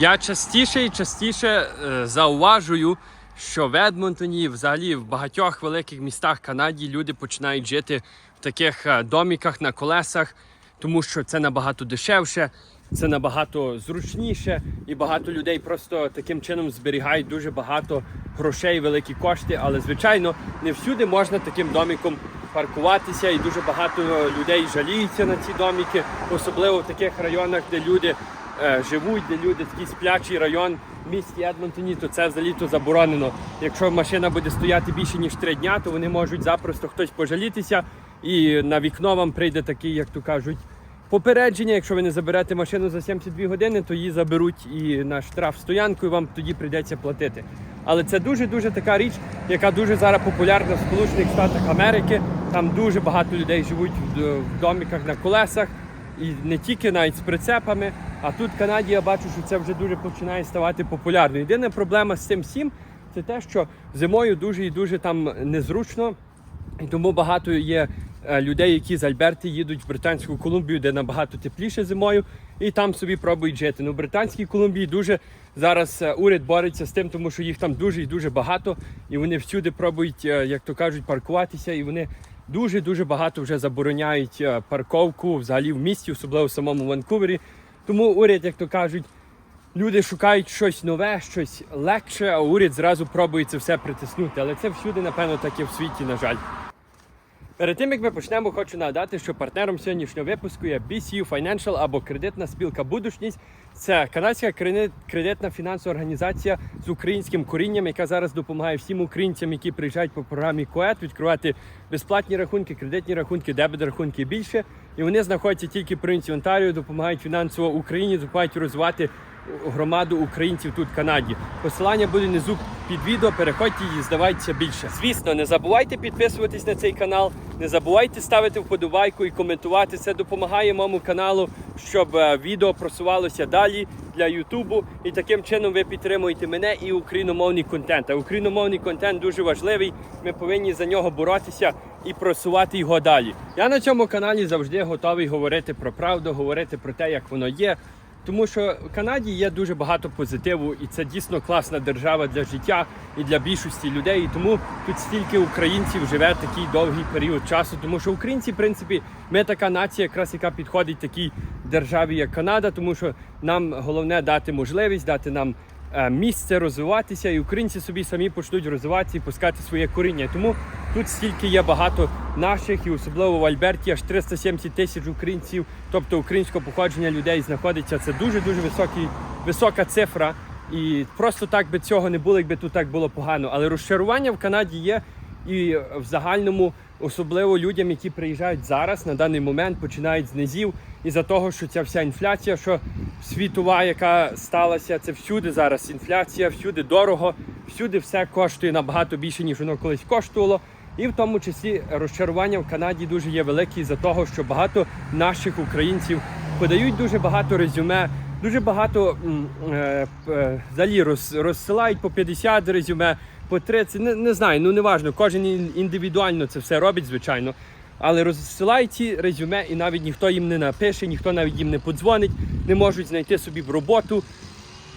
Я частіше і частіше е, зауважую, що в Едмонтоні, взагалі в багатьох великих містах Канаді люди починають жити в таких е, доміках на колесах, тому що це набагато дешевше, це набагато зручніше, і багато людей просто таким чином зберігають дуже багато грошей, великі кошти. Але звичайно, не всюди можна таким доміком паркуватися, і дуже багато людей жаліються на ці доміки, особливо в таких районах, де люди е, живуть, де люди такий сплячий район в місті Едмонтоні, то це взагалі то заборонено. Якщо машина буде стояти більше ніж три дня, то вони можуть запросто хтось пожалітися, і на вікно вам прийде такий, як то кажуть. Попередження, якщо ви не заберете машину за 72 години, то її заберуть і на штраф стоянку, і вам тоді прийдеться платити. Але це дуже-дуже така річ, яка дуже зараз популярна в Сполучених Штатах Америки. Там дуже багато людей живуть в доміках на колесах, і не тільки навіть з прицепами. А тут в Канаді я бачу, що це вже дуже починає ставати популярно. Єдина проблема з цим всім це те, що зимою дуже і дуже там незручно. І тому багато є е, людей, які з Альберти їдуть в Британську Колумбію, де набагато тепліше зимою, і там собі пробують жити. Ну, в Британській Колумбії дуже зараз е, уряд бореться з тим, тому що їх там дуже і дуже багато, і вони всюди пробують, е, як то кажуть, паркуватися, і вони дуже дуже багато вже забороняють е, парковку взагалі в місті, особливо в самому Ванкувері. Тому уряд, як то кажуть, Люди шукають щось нове, щось легше, а уряд зразу пробує це все притиснути. Але це всюди, напевно, так і в світі, на жаль. Перед тим як ми почнемо, хочу нагадати, що партнером сьогоднішнього випуску є BCU Financial або кредитна спілка Будушність. Це канадська кредитна фінансова організація з українським корінням, яка зараз допомагає всім українцям, які приїжджають по програмі КОЕТ, відкривати безплатні рахунки, кредитні рахунки, дебет рахунки і більше. І вони знаходяться тільки в провінції Онтаріо, допомагають фінансово Україні, допомагають розвивати громаду українців тут в Канаді. Посилання буде внизу під відео. Переходьте і здавайтеся більше. Звісно, не забувайте підписуватись на цей канал, не забувайте ставити вподобайку і коментувати. Це допомагає моєму каналу, щоб е, відео просувалося далі для Ютубу. І таким чином ви підтримуєте мене і україномовний контент. А україномовний контент дуже важливий. Ми повинні за нього боротися і просувати його далі. Я на цьому каналі завжди готовий говорити про правду, говорити про те, як воно є. Тому що в Канаді є дуже багато позитиву, і це дійсно класна держава для життя і для більшості людей. І тому тут стільки українців живе такий довгий період часу. Тому що українці, в принципі, ми така нація, якраз яка підходить такій державі, як Канада, тому що нам головне дати можливість, дати нам е, місце розвиватися, і українці собі самі почнуть розвиватися і пускати своє коріння. Тому тут стільки є багато наших, і особливо в Альберті аж 370 тисяч українців, тобто українського походження людей знаходиться. Це дуже дуже високий, висока цифра. І просто так би цього не було, якби тут так було погано. Але розчарування в Канаді є, і в загальному, особливо людям, які приїжджають зараз на даний момент, починають з низів, і за того, що ця вся інфляція, що світова, яка сталася, це всюди зараз інфляція, всюди дорого, всюди все коштує набагато більше, ніж воно колись коштувало. І в тому числі розчарування в Канаді дуже є велике за того, що багато наших українців подають дуже багато резюме, дуже багато м, е, взагалі роз, розсилають по 50 резюме, по 30, не, не знаю, ну неважно, кожен індивідуально це все робить, звичайно. Але розсилають ці резюме, і навіть ніхто їм не напише, ніхто навіть їм не подзвонить, не можуть знайти собі в роботу.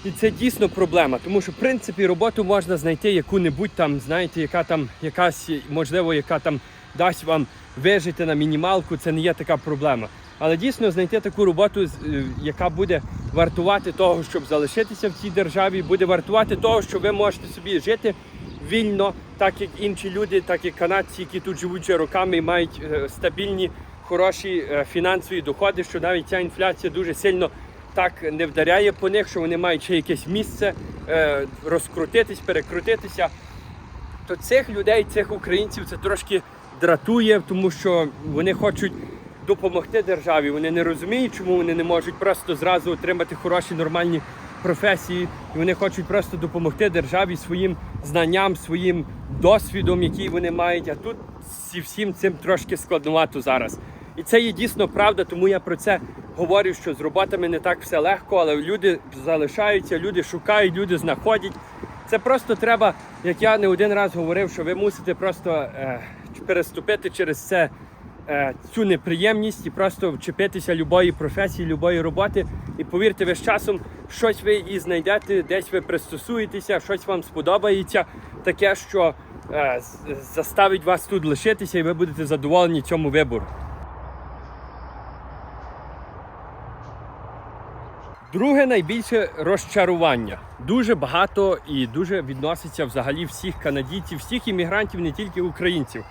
І це дійсно проблема, тому що в принципі роботу можна знайти яку-небудь там, знаєте, яка там якась, можливо, яка там дасть вам вижити на мінімалку, це не є така проблема. Але дійсно знайти таку роботу, е, яка буде вартувати того, щоб залишитися в цій державі, буде вартувати того, що ви можете собі жити вільно, так як інші люди, так як канадці, які тут живуть вже роками і мають е, стабільні, хороші е, фінансові доходи, що навіть ця інфляція дуже сильно так не вдаряє по них, що вони мають ще якесь місце е, розкрутитись, перекрутитися. То цих людей, цих українців, це трошки дратує, тому що вони хочуть допомогти державі. Вони не розуміють, чому вони не можуть просто зразу отримати хороші нормальні професії. І вони хочуть просто допомогти державі своїм знанням, своїм досвідом, який вони мають. А тут зі всім цим трошки складновато зараз. І це є дійсно правда, тому я про це говорю, що з роботами не так все легко, але люди залишаються, люди шукають, люди знаходять. Це просто треба, як я не один раз говорив, що ви мусите просто е, переступити через це е, цю неприємність і просто вчепитися любої професії, любої роботи. І повірте, ви з часом щось ви і знайдете, десь ви пристосуєтеся, щось вам сподобається, таке, що е, заставить вас тут лишитися, і ви будете задоволені цьому вибору. Друге найбільше розчарування. Дуже багато і дуже відноситься взагалі всіх канадійців, всіх іммігрантів, не тільки українців.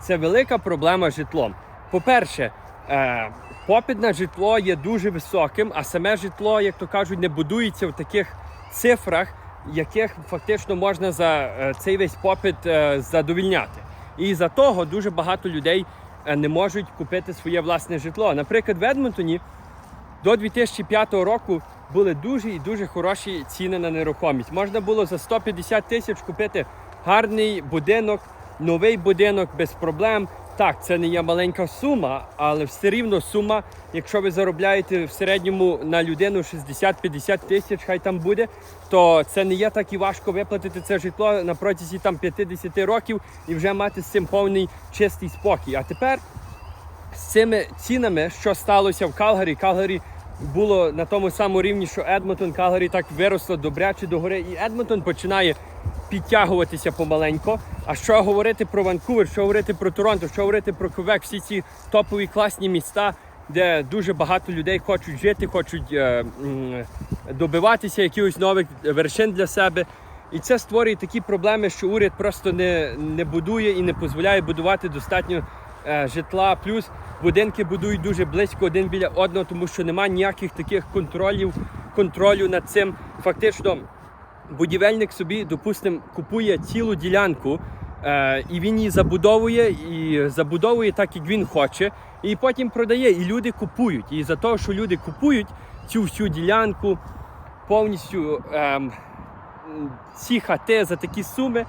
Це велика проблема з житлом. По-перше, е, попит на житло є дуже високим, а саме житло, як то кажуть, не будується в таких цифрах, яких фактично можна за е, цей весь попит е, задовільняти. І за того дуже багато людей не можуть купити своє власне житло. Наприклад, в Едмонтоні до 2005 року були дуже і дуже хороші ціни на нерухомість. Можна було за 150 тисяч купити гарний будинок, новий будинок без проблем. Так, це не є маленька сума, але все рівно сума, якщо ви заробляєте в середньому на людину 60-50 тисяч, хай там буде, то це не є так і важко виплатити це житло на протязі там 50 років і вже мати з цим повний чистий спокій. А тепер з цими цінами, що сталося в Калгарі, Калгарі було на тому самому рівні, що Едмонтон, Калгарі так виросло добряче до гори, і Едмонтон починає підтягуватися помаленько. А що говорити про Ванкувер, що говорити про Торонто, що говорити про Квебек, всі ці топові класні міста, де дуже багато людей хочуть жити, хочуть е, м, добиватися якихось нових вершин для себе. І це створює такі проблеми, що уряд просто не, не будує і не дозволяє будувати достатньо е, житла. Плюс будинки будують дуже близько один біля одного, тому що немає ніяких таких контролів, контролю над цим. Фактично, будівельник собі, допустимо, купує цілу ділянку, е, і він її забудовує, і забудовує так, як він хоче, і потім продає. І люди купують. І за те, що люди купують цю всю ділянку, повністю ем, ці хати за такі суми,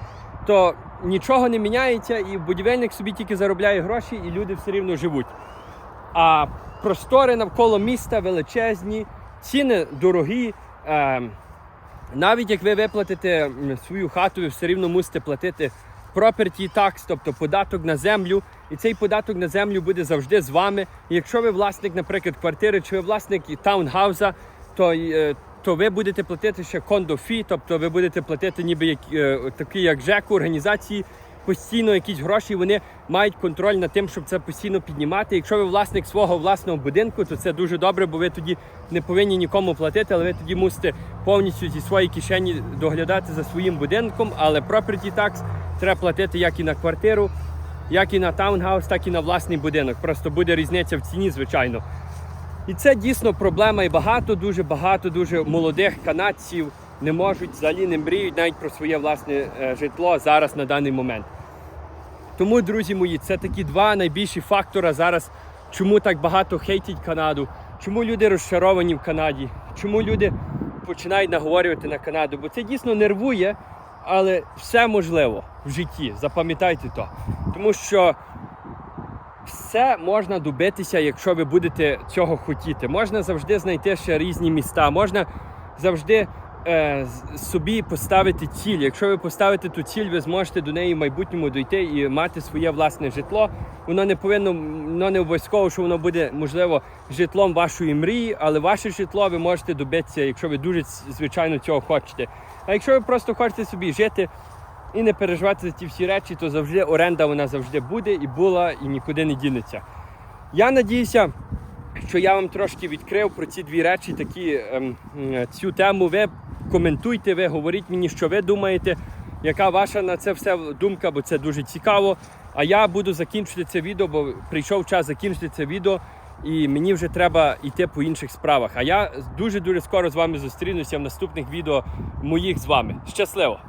то нічого не міняється, і будівельник собі тільки заробляє гроші, і люди все рівно живуть. А простори навколо міста величезні, ціни дорогі. Ем, навіть як ви виплатите свою хату, ви все рівно мусите платити property tax, тобто податок на землю. І цей податок на землю буде завжди з вами. І якщо ви власник, наприклад, квартири, чи ви власник таунгауза, то, е, то ви будете платити ще кондофі, тобто ви будете платити ніби як, е, такі, як ЖЕК, організації, постійно якісь гроші, вони мають контроль над тим, щоб це постійно піднімати. Якщо ви власник свого власного будинку, то це дуже добре, бо ви тоді не повинні нікому платити, але ви тоді мусите повністю зі своєї кишені доглядати за своїм будинком. Але property tax треба платити як і на квартиру, як і на таунгаус, так і на власний будинок. Просто буде різниця в ціні, звичайно. І це дійсно проблема. І багато, дуже багато, дуже молодих канадців не можуть взагалі не мріють навіть про своє власне е, житло зараз на даний момент. Тому, друзі мої, це такі два найбільші фактори зараз, чому так багато хейтять Канаду, чому люди розчаровані в Канаді, чому люди починають наговорювати на Канаду. Бо це дійсно нервує, але все можливо в житті. Запам'ятайте то. Тому що все можна добитися, якщо ви будете цього хотіти. Можна завжди знайти ще різні міста, можна завжди е, собі поставити ціль. Якщо ви поставите ту ціль, ви зможете до неї в майбутньому дойти і мати своє власне житло. Воно не повинно, воно не обов'язково, що воно буде можливо житлом вашої мрії, але ваше житло ви можете добитися, якщо ви дуже звичайно цього хочете. А якщо ви просто хочете собі жити і не переживати за ті всі речі, то завжди оренда вона завжди буде і була, і нікуди не дінеться. Я надіюся, що я вам трошки відкрив про ці дві речі, такі ем, цю тему. Ви коментуйте, ви говоріть мені, що ви думаєте, яка ваша на це все думка, бо це дуже цікаво. А я буду закінчити це відео, бо прийшов час закінчити це відео, і мені вже треба йти по інших справах. А я дуже дуже скоро з вами зустрінуся в наступних відео моїх з вами. Щасливо!